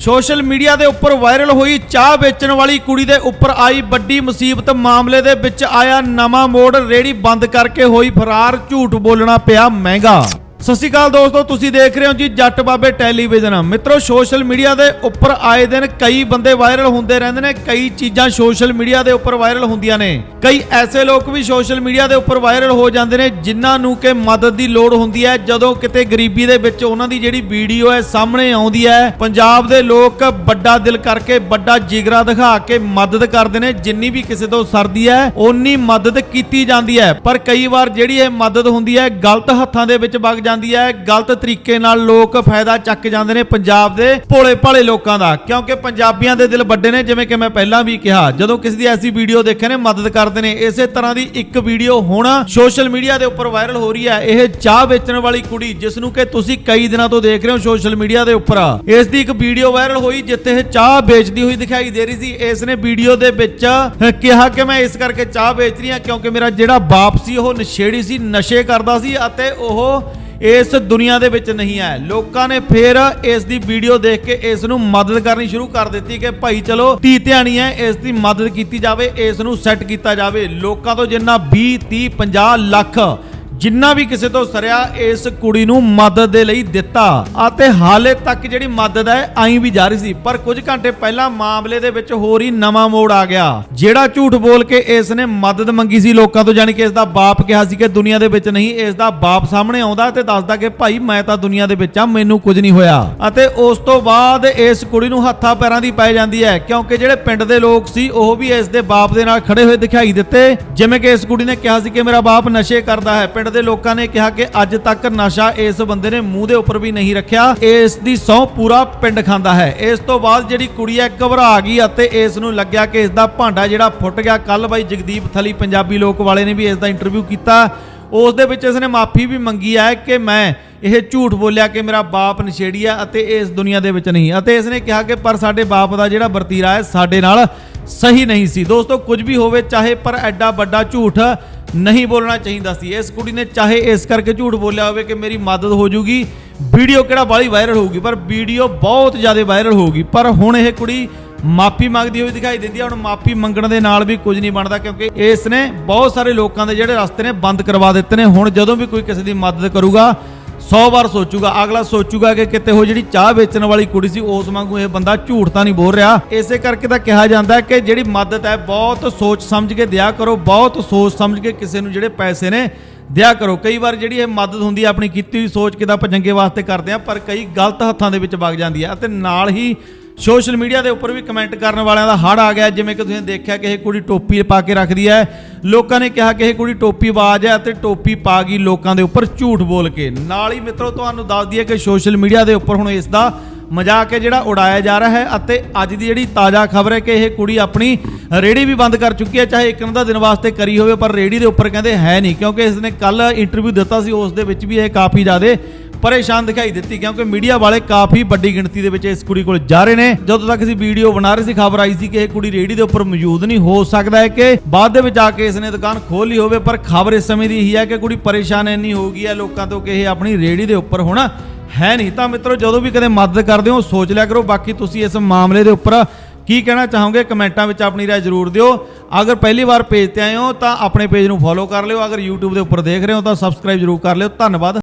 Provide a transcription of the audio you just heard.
Social media ਦੇ ਉੱਪਰ viral ਹੋਈ ਚਾਹ ਵੇਚਣ ਵਾਲੀ ਕੁੜੀ ਦੇ ਉੱਪਰ ਆਈ ਵੱਡੀ ਮੁਸੀਬਤ। ਮਾਮਲੇ ਦੇ ਵਿੱਚ ਆਇਆ ਨਵਾਂ ਮੋੜ, ਰੇੜੀ ਬੰਦ ਕਰਕੇ ਹੋਈ ਫਰਾਰ, ਝੂਠ ਬੋਲਣਾ ਪਿਆ ਮਹਿੰਗਾ। ਸਤਿ ਸ਼੍ਰੀ ਅਕਾਲ ਦੋਸਤੋ, ਤੁਸੀਂ ਦੇਖ ਰਹੇ ਹੋ ਜੀ ਜੱਟ ਬਾਬੇ ਟੈਲੀਵਿਜ਼ਨ। ਮਿੱਤਰੋ ਸੋਸ਼ਲ ਮੀਡੀਆ ਦੇ ਉੱਪਰ ਆਏ ਦਿਨ ਕਈ ਬੰਦੇ ਵਾਇਰਲ ਹੁੰਦੇ ਰਹਿੰਦੇ ਨੇ, ਕਈ ਚੀਜ਼ਾਂ ਸੋਸ਼ਲ ਮੀਡੀਆ ਦੇ ਉੱਪਰ ਵਾਇਰਲ ਹੁੰਦੀਆਂ ਨੇ। ਕਈ ਐਸੇ ਲੋਕ ਵੀ ਸੋਸ਼ਲ ਮੀਡੀਆ ਦੇ ਉੱਪਰ ਵਾਇਰਲ ਹੋ ਜਾਂਦੇ ਨੇ, ਜਿਨ੍ਹਾਂ ਨੂੰ ਕਿ ਮਦਦ ਦੀ ਲੋੜ ਹੁੰਦੀ ਹੈ। ਜਦੋਂ ਕਿਤੇ ਗਰੀਬੀ ਦੇ ਵਿੱਚ ਉਹਨਾਂ ਦੀ ਜਿਹੜੀ ਵੀਡੀਓ ਹੈ ਸਾਹਮਣੇ ਆਉਂਦੀ ਹੈ, ਪੰਜਾਬ ਦੇ ਲੋਕ ਵੱਡਾ ਦਿਲ ਕਰਕੇ, ਵੱਡਾ ਜਿਗਰਾ ਦਿਖਾ ਕੇ ਮਦਦ ਕਰਦੇ ਨੇ, ਜਿੰਨੀ ਵੀ ਕਿਸੇ ਤੋਂ ਸਰਦੀ ਹੈ, ਓਨੀ ਮਦਦ ਕੀਤੀ ਜਾਂਦੀ ਹੈ। ਪਰ ਕਈ ਵਾਰ ਜਿਹੜੀ ਇਹ ਮਦਦ ਹੁੰਦੀ ਹੈ, ਗਲਤ ਹੱਥਾਂ ਦੇ ਵਿੱਚ ਵਗ ਜਾਂਦੀ ਹੈ। ਗਲਤ ਤਰੀਕੇ ਨਾਲ ਲੋਕ ਫਾਇਦਾ ਚੱਕ ਜਾਂਦੇ ਨੇ ਪੰਜਾਬ ਦੇ ਭੋਲੇ ਭਾਲੇ ਲੋਕਾਂ ਦਾ। ਕਿਉਂਕਿ ਪੰਜਾਬੀਆਂ ਦੇ ਦਿਲ ਵੱਡੇ ਨੇ, ਜਿਵੇਂ ਕਿ ਮੈਂ ਪਹਿਲਾਂ ਵੀ ਕਿਹਾ। ਜਦੋਂ ਕਿਸੇ ਦੀ ਐਸੀ ਵੀਡੀਓ ਦੇਖੇ ਨੇ, ਮਦਦ ਕਰਦੇ ਨੇ। ਇਸੇ ਤਰ੍ਹਾਂ ਦੀ ਇੱਕ ਵੀਡੀਓ ਹੁਣ ਸੋਸ਼ਲ ਮੀਡੀਆ ਦੇ ਉੱਪਰ ਵਾਇਰਲ ਹੋ ਰਹੀ ਹੈ। ਇਹ ਚਾਹ ਵੇਚਣ ਵਾਲੀ ਕੁੜੀ ਜਿਸ ਨੂੰ ਕਿ ਤੁਸੀਂ ਕਈ ਦਿਨਾਂ ਤੋਂ ਦੇਖ ਰਹੇ ਹੋ ਸੋਸ਼ਲ ਮੀਡੀਆ ਦੇ ਉੱਪਰ। ਇਸ ਦੀ ਇੱਕ ਵੀਡੀਓ ਵਾਇਰਲ ਹੋਈ, ਜਿੱਥੇ ਇਹ ਚਾਹ ਵੇਚਦੀ ਹੋਈ ਦਿਖਾਈ ਦੇ ਰਹੀ ਸੀ। ਇਸ ਨੇ ਵੀਡੀਓ ਦੇ ਵਿੱਚ ਕਿਹਾ ਕਿ ਮੈਂ ਇਸ ਕਰਕੇ ਚਾਹ ਵੇਚ ਰਹੀ ਹਾਂ, ਕਿਉਂਕਿ ਮੇਰਾ ਜਿਹੜਾ ਬਾਪ ਸੀ, ਉਹ ਨਸ਼ੇੜੀ ਸੀ, ਨਸ਼ੇ ਕਰਦਾ ਸੀ ਅਤੇ ਉਹ ਇਸ ਦੁਨੀਆ ਦੇ ਵਿੱਚ ਨਹੀਂ ਹੈ। ਲੋਕਾਂ ਨੇ ਫਿਰ ਇਸ ਦੀ ਵੀਡੀਓ ਦੇਖ ਕੇ ਇਸ ਨੂੰ ਮਦਦ ਕਰਨੀ ਸ਼ੁਰੂ ਕਰ ਦਿੱਤੀ ਕਿ ਭਾਈ ਚਲੋ ਧੀ ਧਿਆਣੀ ਹੈ, ਇਸ ਦੀ ਮਦਦ ਕੀਤੀ ਜਾਵੇ, ਇਸ ਨੂੰ ਸੈੱਟ ਕੀਤਾ ਜਾਵੇ। ਲੋਕਾਂ ਤੋਂ ਜਿੰਨਾ 20 30 50 ਲੱਖ ਜਿੰਨਾ ਵੀ ਕਿਸੇ ਤੋਂ ਸਰਿਆ ਇਸ ਕੁੜੀ ਨੂੰ ਮਦਦ ਦੇ ਲਈ ਦਿੱਤਾ ਅਤੇ ਹਾਲੇ ਤੱਕ ਜਿਹੜੀ ਮਦਦ ਹੈ ਆਈ ਵੀ ਜਾ ਸੀ, ਪਰ ਕੁਝ ਘੰਟੇ ਪਹਿਲਾਂ ਮਾਮਲੇ ਦੇ ਵਿੱਚ ਹੋਰ ਹੀ ਨਵਾਂ ਮੋੜ ਆ ਗਿਆ, ਜਿਹੜਾ ਝੂਠ ਬੋਲ ਕੇ ਇਸ ਨੇ ਮਦਦ ਮੰਗੀ ਸੀ ਲੋਕਾਂ ਤੋਂ, ਜਾਣੀ ਕਿ ਇਸ ਦਾ ਬਾਪ ਕਿਹਾ ਸੀ ਕਿ ਦੁਨੀਆ ਦੇ ਵਿੱਚ ਨਹੀਂ ਇਸ ਦਾ ਬਾਪ ਸਾਹਮਣੇ ਆਉਂਦਾ ਤੇ ਦੱਸਦਾ ਕਿ ਭਾਈ ਮੈਂ ਤਾਂ ਦੁਨੀਆ ਦੇ ਵਿੱਚ ਆ, ਮੈਨੂੰ ਕੁਝ ਨਹੀਂ ਹੋਇਆ। ਅਤੇ ਉਸ ਤੋਂ ਬਾਅਦ ਇਸ ਕੁੜੀ ਨੂੰ ਹੱਥਾਂ ਪੈਰਾਂ ਦੀ ਪੈ ਜਾਂਦੀ ਹੈ, ਕਿਉਂਕਿ ਜਿਹੜੇ ਪਿੰਡ ਦੇ ਲੋਕ ਸੀ, ਉਹ ਵੀ ਇਸ ਦੇ ਬਾਪ ਦੇ ਨਾਲ ਖੜੇ ਹੋਏ ਦਿਖਾਈ ਦਿੱਤੇ, ਜਿਵੇਂ ਕਿ ਇਸ ਕੁੜੀ ਨੇ ਕਿਹਾ ਸੀ ਕਿ ਮੇਰਾ ਬਾਪ ਨਸ਼ੇ ਕਰਦਾ ਹੈ, ਪਿੰਡ ਦੇ ਲੋਕਾਂ ਨੇ ਕਿਹਾ ਕਿ ਅੱਜ ਤੱਕ ਨਸ਼ਾ ਇਸ ਬੰਦੇ ਨੇ ਮੂੰਹ ਦੇ ਉੱਪਰ ਵੀ ਨਹੀਂ ਰੱਖਿਆ। ਇਸ ਦੀ ਸਹੁੰ ਪੂਰਾ ਪਿੰਡ ਖਾਂਦਾ ਹੈ। ਇਸ ਤੋਂ ਬਾਅਦ ਜਿਹੜੀ ਕੁੜੀ ਹੈ ਘਬਰਾ ਗਈ ਅਤੇ ਇਸ ਨੂੰ ਲੱਗਿਆ ਕਿ ਇਸ ਦਾ ਭਾਂਡਾ ਜਿਹੜਾ ਫੁੱਟ ਗਿਆ। ਕੱਲ ਬਾਈ ਜਗਦੀਪ ਥਲੀ ਪੰਜਾਬੀ ਲੋਕ ਵਾਲੇ ਨੇ ਵੀ ਇਸ ਦਾ ਇੰਟਰਵਿਊ ਕੀਤਾ। ਉਸ ਦੇ ਵਿੱਚ ਇਸ ਨੇ ਮਾਫੀ ਵੀ ਮੰਗੀ ਹੈ ਕਿ ਮੈਂ ਇਹ ਝੂਠ ਬੋਲਿਆ ਕਿ ਮੇਰਾ ਬਾਪ ਨਸ਼ੇੜੀ ਹੈ ਅਤੇ ਇਸ ਦੁਨੀਆ ਦੇ ਵਿੱਚ ਨਹੀਂ। ਅਤੇ ਇਸ ਨੇ ਕਿਹਾ ਕਿ ਪਰ ਸਾਡੇ ਬਾਪ ਦਾ ਜਿਹੜਾ ਵਰਤੀਰਾ ਹੈ, ਸਾਡੇ ਨਾਲ ਸਹੀ ਨਹੀਂ ਸੀ। ਦੋਸਤੋ, ਕੁਝ ਵੀ ਹੋਵੇ, ਚਾਹੇ ਪਰ ਐਡਾ ਵੱਡਾ ਝੂਠ ਨਹੀਂ ਬੋਲਣਾ ਚਾਹੀਦਾ ਸੀ। ਇਸ ਕੁੜੀ ਨੇ ਚਾਹੇ ਇਸ ਕਰਕੇ ਝੂਠ ਬੋਲਿਆ ਹੋਵੇ ਕਿ ਮੇਰੀ ਮਦਦ ਹੋ ਜੂਗੀ, ਵੀਡੀਓ ਕਿਹੜਾ ਬਾਲੀ ਵਾਇਰਲ ਹੋਊਗੀ, ਪਰ ਵੀਡੀਓ ਬਹੁਤ ਜ਼ਿਆਦਾ ਵਾਇਰਲ ਹੋਊਗੀ। ਪਰ ਹੁਣ ਇਹ ਕੁੜੀ ਮਾਫੀ ਮੰਗਦੀ ਹੋਈ ਦਿਖਾਈ ਦਿੰਦੀ ਹੈ ਹੁਣ ਮਾਫੀ ਮੰਗਣ ਦੇ ਨਾਲ ਵੀ ਕੁਝ ਨਹੀਂ ਬਣਦਾ ਕਿਉਂਕਿ ਇਸ ਨੇ ਬਹੁਤ ਸਾਰੇ ਲੋਕਾਂ ਦੇ ਜਿਹੜੇ ਰਸਤੇ ਨੇ ਬੰਦ ਕਰਵਾ ਦਿੱਤੇ ਨੇ। ਹੁਣ ਜਦੋਂ ਵੀ ਕੋਈ ਕਿਸੇ ਦੀ ਮਦਦ ਕਰੂਗਾ 100 ਵਾਰ ਸੋਚੂਗਾ, ਅਗਲਾ ਸੋਚੂਗਾ ਕਿ ਕਿਤੇ ਉਹ ਜਿਹੜੀ ਚਾਹ ਵੇਚਣ ਵਾਲੀ ਕੁੜੀ ਸੀ, ਉਸ ਵਾਂਗੂ ਇਹ ਬੰਦਾ ਝੂਠ ਤਾਂ ਨਹੀਂ ਬੋਲ ਰਿਹਾ। ਇਸੇ ਕਰਕੇ ਤਾਂ ਕਿਹਾ ਜਾਂਦਾ ਹੈ ਕਿ ਜਿਹੜੀ ਮਦਦ ਹੈ, ਬਹੁਤ ਸੋਚ ਸਮਝ ਕੇ ਦਿਆ ਕਰੋ, ਬਹੁਤ ਸੋਚ ਸਮਝ ਕੇ ਕਿਸੇ ਨੂੰ ਜਿਹੜੇ ਪੈਸੇ ਨੇ ਦਿਆ ਕਰੋ। ਕਈ ਵਾਰ ਜਿਹੜੀ ਇਹ ਮਦਦ ਹੁੰਦੀ ਹੈ, ਆਪਣੀ ਕੀਤੀ ਹੋਈ ਸੋਚ ਕੇ ਤਾਂ ਆਪਾਂ ਚੰਗੇ ਵਾਸਤੇ ਕਰਦੇ ਆ ਪਰ ਕਈ ਗਲਤ ਹੱਥਾਂ ਦੇ ਵਿੱਚ ਵਗ ਜਾਂਦੀ ਹੈ। ਅਤੇ ਨਾਲ ਹੀ ਸੋਸ਼ਲ ਮੀਡੀਆ ਦੇ ਉੱਪਰ ਵੀ ਕਮੈਂਟ ਕਰਨ ਵਾਲਿਆਂ ਦਾ ਹੜ ਆ ਗਿਆ। ਜਿਵੇਂ ਕਿ ਤੁਸੀਂ ਦੇਖਿਆ ਕਿ ਇਹ ਕੁੜੀ ਟੋਪੀ ਪਾ ਕੇ ਰੱਖਦੀ ਹੈ। ਲੋਕਾਂ ਨੇ ਕਿਹਾ ਕਿ ਇਹ ਕੁੜੀ ਟੋਪੀ ਆਵਾਜ਼ ਹੈ ਅਤੇ ਟੋਪੀ ਪਾ ਗਈ ਲੋਕਾਂ ਦੇ ਉੱਪਰ ਝੂਠ ਬੋਲ ਕੇ। ਨਾਲ ਹੀ ਮਿੱਤਰੋ, ਤੁਹਾਨੂੰ ਦੱਸ ਦਈਏ ਕਿ ਸੋਸ਼ਲ ਮੀਡੀਆ ਦੇ ਉੱਪਰ ਹੁਣ ਇਸ ਦਾ ਮਜ਼ਾਕ ਹੈ ਜਿਹੜਾ ਉਡਾਇਆ ਜਾ ਰਿਹਾ ਹੈ ਅਤੇ ਅੱਜ ਦੀ ਜਿਹੜੀ ਤਾਜ਼ਾ ਖਬਰ ਹੈ ਕਿ ਇਹ ਕੁੜੀ ਆਪਣੀ ਰੇੜੀ ਵੀ ਬੰਦ ਕਰ ਚੁੱਕੀ ਹੈ। ਚਾਹੇ ਇੱਕ ਅੱਧਾ ਦਿਨ ਵਾਸਤੇ ਕਰੀ ਹੋਵੇ, ਪਰ ਰੇੜੀ ਦੇ ਉੱਪਰ ਕਹਿੰਦੇ ਹੈ ਨਹੀਂ, ਕਿਉਂਕਿ ਇਸ ਨੇ ਕੱਲ ਇੰਟਰਵਿਊ ਦਿੱਤਾ ਸੀ, ਉਸ ਦੇ ਵਿੱਚ ਵੀ ਇਹ ਕਾਫੀ ਜ਼ਿਆਦਾ ਪਰੇਸ਼ਾਨ ਦਿਖਾਈ ਦਿੱਤੀ ਕਿਉਂਕਿ ਮੀਡੀਆ ਵਾਲੇ ਕਾਫੀ ਵੱਡੀ ਗਿਣਤੀ ਦੇ ਵਿੱਚ ਇਸ ਕੁੜੀ ਕੋਲ ਜਾ ਰਹੇ ਨੇ। ਜਦੋਂ ਤੱਕ ਅਸੀਂ ਵੀਡੀਓ ਬਣਾ ਰਹੇ ਸੀ, ਖਬਰ ਆਈ ਸੀ ਕਿ ਇਹ ਕੁੜੀ ਰੇੜੀ ਦੇ ਉੱਪਰ ਮੌਜੂਦ ਨਹੀਂ। ਹੋ ਸਕਦਾ ਹੈ ਕਿ ਬਾਅਦ ਦੇ ਵਿੱਚ ਆ ਕੇ ਇਸ ਨੇ ਦੁਕਾਨ ਖੋਲ ਲਈ ਹੋਵੇ, ਪਰ ਖਬਰ ਇਸ ਸਮੇਂ ਦੀ ਇਹੀ ਹੈ ਕਿ ਕੁੜੀ ਪਰੇਸ਼ਾਨ ਇੰਨੀ ਹੋ ਗਈ ਹੈ ਲੋਕਾਂ ਤੋਂ ਕਿ ਇਹ ਆਪਣੀ ਰੇੜੀ ਦੇ ਉੱਪਰ ਹੁਣ ਹੈ ਨਹੀਂ। ਤਾਂ ਮਿੱਤਰੋ, ਜਦੋਂ ਵੀ ਕਦੇ ਮਦਦ ਕਰਦੇ ਹੋ, ਸੋਚ ਲਿਆ ਕਰੋ। ਬਾਕੀ ਤੁਸੀਂ ਇਸ ਮਾਮਲੇ ਦੇ ਉੱਪਰ ਕੀ ਕਹਿਣਾ ਚਾਹੋਗੇ, ਕਮੈਂਟਾਂ ਵਿੱਚ ਆਪਣੀ ਰਾਏ ਜ਼ਰੂਰ ਦਿਓ। ਅਗਰ ਪਹਿਲੀ ਵਾਰ ਪੇਜ ਤੇ ਆਏ ਹੋ, ਤਾਂ ਆਪਣੇ ਪੇਜ ਨੂੰ ਫੋਲੋ ਕਰ ਲਿਓ। ਅਗਰ YouTube ਦੇ ਉੱਪਰ ਦੇਖ ਰਹੇ ਹੋ, ਤਾਂ ਸਬਸਕ੍ਰਾਈਬ ਜ਼ਰੂਰ ਕਰ ਲਿਓ। ਧੰਨਵਾਦ।